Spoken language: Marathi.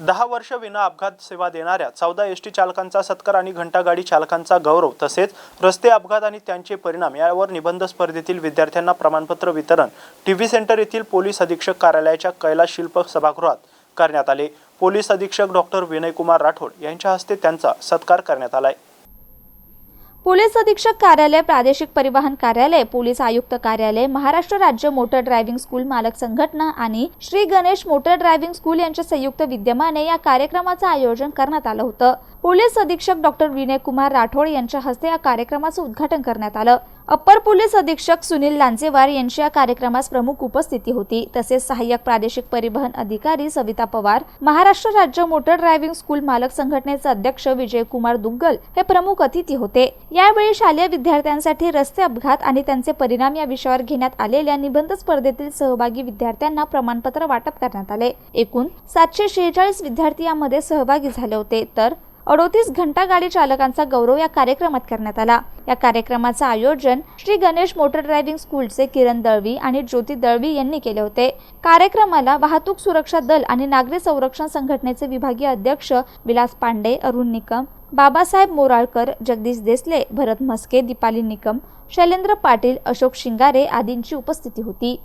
दहा वर्ष विना अपघात सेवा देणाऱ्या चौदा एस टी चालकांचा सत्कार आणि घंटागाडी चालकांचा गौरव तसेच रस्ते अपघात आणि त्यांचे परिणाम यावर निबंध स्पर्धेतील विद्यार्थ्यांना प्रमाणपत्र वितरण टी व्ही सेंटर येथील पोलीस अधीक्षक कार्यालयाच्या कैलास शिल्प सभागृहात करण्यात आले. पोलीस अधीक्षक डॉक्टर विनयकुमार राठोड यांच्या हस्ते त्यांचा सत्कार करण्यात आलाय. पोलीस अधीक्षक कार्यालय प्रादेशिक परिवहन कार्यालय पोलीस आयुक्त कार्यालय महाराष्ट्र राज्य मोटर ड्रायव्हिंग स्कूल मालक संघटना आणि Shri Ganesh motor driving school यांच्या संयुक्त विद्यमाने या कार्यक्रमाचं आयोजन करण्यात आलं होतं. पोलीस अधीक्षक डॉक्टर विनय कुमार राठोड यांच्या हस्ते या कार्यक्रमाचं उद्घाटन करण्यात आलं. अप्पर पोलीस अधीक्षक सुनील लांजेवार यांची या कार्यक्रमास प्रमुख उपस्थिती होती. तसेच सहाय्यक प्रादेशिक परिवहन अधिकारी सविता पवार महाराष्ट्र राज्य मोटर ड्रायव्हिंग स्कूल मालक संघटनेचे अध्यक्ष विजयकुमार दुग्गल हे प्रमुख अतिथी होते. यावेळी शालेय विद्यार्थ्यांसाठी रस्ते अपघात आणि त्यांचे परिणाम या विषयावर घेण्यात आलेल्या निबंध स्पर्धेतील सहभागी विद्यार्थ्यांना प्रमाणपत्र वाटप करण्यात आले. एकूण सातशे शेहेचाळीस विद्यार्थी यामध्ये सहभागी झाले होते. तर अडोतीस घंटा गाडी चालकांचा गौरव या कार्यक्रमात करण्यात आला. या कार्यक्रमाचं आयोजन श्री गणेश मोटर ड्रायव्हिंग स्कूलचे किरण दळवी आणि ज्योती दळवी यांनी केले होते. कार्यक्रमाला वाहतूक सुरक्षा दल आणि नागरी संरक्षण संघटनेचे विभागीय अध्यक्ष विलास पांडे अरुण निकम बाबासाहेब मोराळकर जगदीश देसले भरत म्हस्के दीपाली निकम शैलेंद्र पाटील अशोक शिंगारे आदींची उपस्थिती होती.